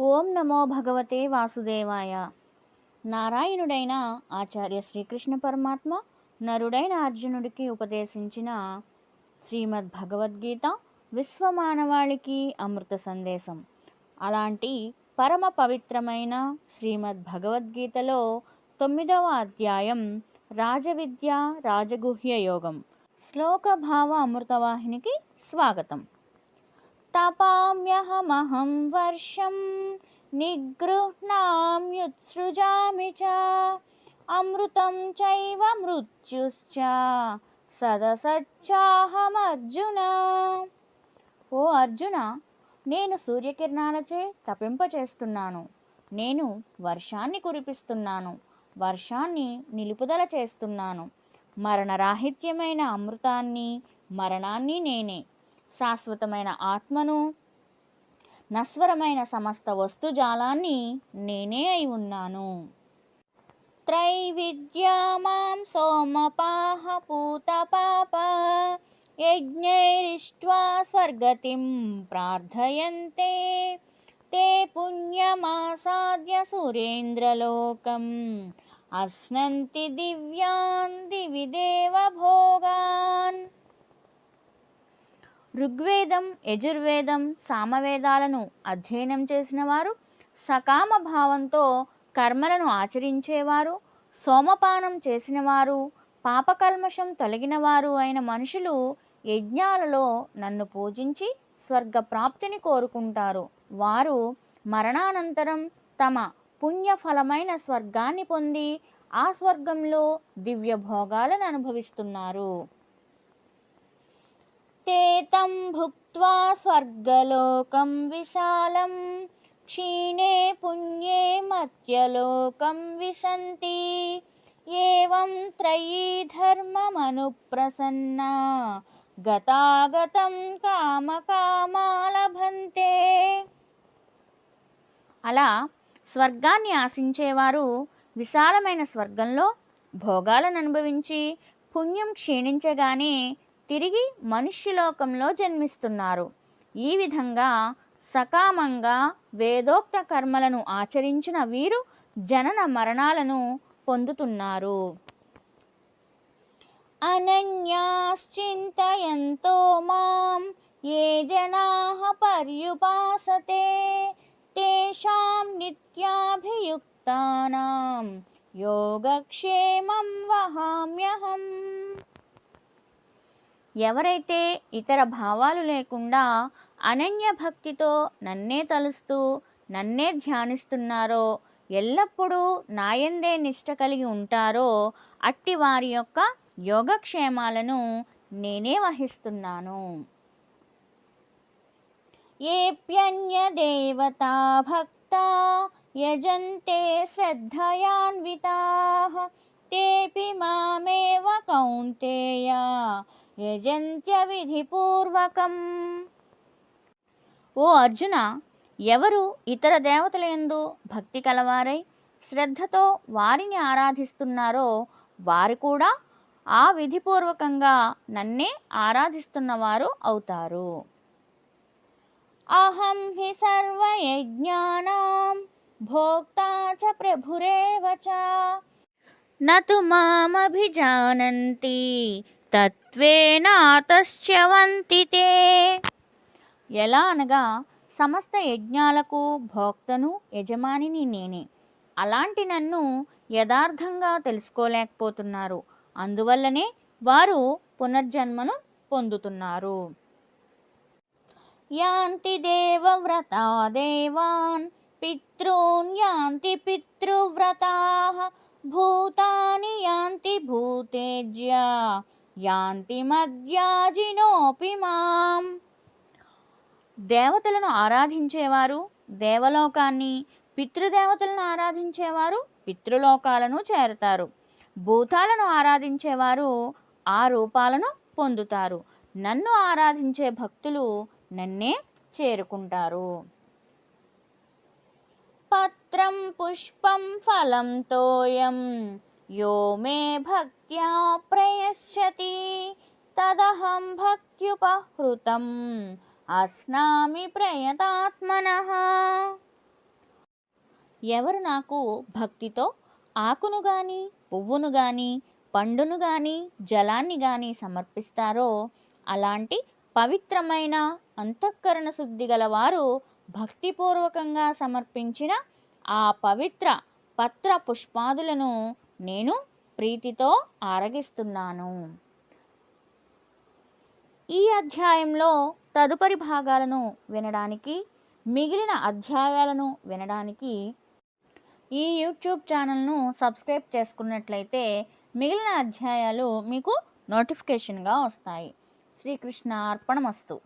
ఓం నమో భగవతే వాసుదేవాయ. నారాయణుడైన ఆచార్య శ్రీకృష్ణ పరమాత్మ నరుడైన అర్జునుడికి ఉపదేశించిన శ్రీమద్ భగవద్గీత విశ్వమానవాళికి అమృత సందేశం. అలాంటి పరమ పవిత్రమైన శ్రీమద్ భగవద్గీతలో తొమ్మిదవ అధ్యాయం రాజవిద్య రాజగుహ్య యోగం. శ్లోక భావ అమృతవాహినికి స్వాగతం. तपाम्यहमहं वर्षं निगृह्णाम्युत्सृजामि च अमृतं चैव मृत्युश्च సదసచ్చాహమర్జున ఓ అర్జున నేను సూర్యకిరణాలచే తపింపచేస్తున్నాను నేను వర్షాన్ని కురిపిస్తున్నాను వర్షాన్ని నిలుపుదల చేస్తున్నాను మరణరాహిత్యమైన అమృతాన్ని మరణాన్ని నేనే శాశ్వతమైన ఆత్మను నస్వరమైన సమస్త వస్తుజాలాన్ని నేనే అయి ఉన్నాను. త్రైవిద్యా మాం సోమపాహ పూత పాప యజ్ఞైరిష్ట్వా స్వర్గతిం ప్రార్థయంతే తే పుణ్యమాసాద్య సురేంద్రలోకం. అస్నంతి దివ్యాన్ దివి దేవ భోగాన్. ఋగ్వేదం యజుర్వేదం సామవేదాలను అధ్యయనం చేసిన వారు సకామ భావంతో కర్మలను ఆచరించేవారు సోమపానం చేసినవారు పాపకల్మషం తొలగినవారు అయిన మనుషులు యజ్ఞాలలో నన్ను పూజించి స్వర్గ ప్రాప్తిని కోరుకుంటారు. వారు మరణానంతరం తమ పుణ్యఫలమైన స్వర్గాన్ని పొంది ఆ స్వర్గంలో దివ్య భోగాలను అనుభవిస్తున్నారు. ते तं भुक्त्वा स्वर्गलोकं विशालं क्षीणे पुण्ये मर्त्यलोकं विशन्ति एवं त्रयी धर्ममनुप्रसन्ना గతాగతం కామకామాలభంతే అలా స్వర్గాన్ని ఆశించేవారు విశాలమైన స్వర్గంలో భోగాలను అనుభవించి పుణ్యం క్షీణించగానే తిరిగి మనుష్యలోకంలో జన్మిస్తున్నారు. ఈ విధంగా సకామంగా వేదోక్త కర్మలను ఆచరించిన వీరు జనన మరణాలను పొందుతున్నారు. అనన్యాశ్చింతయంతో మాం ఏ జనా పర్యుపాసతే తేషాం నిత్యాభియుక్తానాం. యోగక్షేమం వహామ్యహం. ఎవరైతే ఇతర భావాలు లేకుండా అనన్య భక్తితో నన్నే తలుస్తూ నన్నే ధ్యానిస్తున్నారో ఎల్లప్పుడూ నాయందే నిష్ట కలిగి ఉంటారో అట్టి వారి యొక్క యోగక్షేమాలను నేనే వహిస్తున్నాను. ఏప్యన్యదేవతా భక్త యజంతే శ్రద్ధయాన్వితా తేపి మామేవ కౌంతేయ యజంత్య విధిపూర్వకం ఓ అర్జున ఎవరు ఇతర దేవతలందు భక్తి కలవారై శ్రద్ధతో వారిని ఆరాధిస్తున్నారో వారు కూడా ఆ విధిపూర్వకంగా నన్నే ఆరాధిస్తున్నవారు అవుతారు. అహం హి సర్వయజ్ఞానాం భోక్తా చ ప్రభురేవ చ. నతు మామభిజానంతి. తత్వేనాతశ్చవంతి తే. ఎలా అనగా సమస్త యజ్ఞాలకు భోక్తను యజమానిని నేనే. అలాంటి నన్ను యథార్థంగా తెలుసుకోలేకపోతున్నారు. అందువల్లనే వారు పునర్జన్మను పొందుతున్నారు. యాంతి దేవవ్రతా దేవాన్ పితॄన్ యాంతి పితృవ్రతా భూతాని యాంతి భూతే. యాంతి మద్యాజినోపి మాం. దేవతలను ఆరాధించేవారు దేవలోకాన్ని పితృదేవతలను ఆరాధించేవారు పితృలోకాలను చేరతారు. భూతాలను ఆరాధించేవారు ఆ రూపాలను పొందుతారు. నన్ను ఆరాధించే భక్తులు నన్నే చేరుకుంటారు. పత్రం పుష్పం ఫలం తోయం. యో మే భక్త్యా ప్రయశ్యతి తదహం భక్త్యుపహృతం అస్నామి ప్రయతాత్మన ఎవరు నాకు భక్తితో ఆకును గాని పువ్వును గాని పండును గాని జలాన్ని గాని సమర్పిస్తారో అలాంటి పవిత్రమైన అంతఃకరణ శుద్ధి గలవారు భక్తిపూర్వకంగా సమర్పించిన ఆ పవిత్ర పత్ర పుష్పాదులను నేను ప్రీతితో ఆరగిస్తున్నాను. ఈ అధ్యాయంలో తదుపరి భాగాలను వినడానికి మిగిలిన అధ్యాయాలను వినడానికి ఈ యూట్యూబ్ ఛానల్ను సబ్స్క్రైబ్ చేసుకున్నట్లయితే మిగిలిన అధ్యాయాలు మీకు నోటిఫికేషన్గా వస్తాయి. శ్రీకృష్ణ అర్పణమస్తు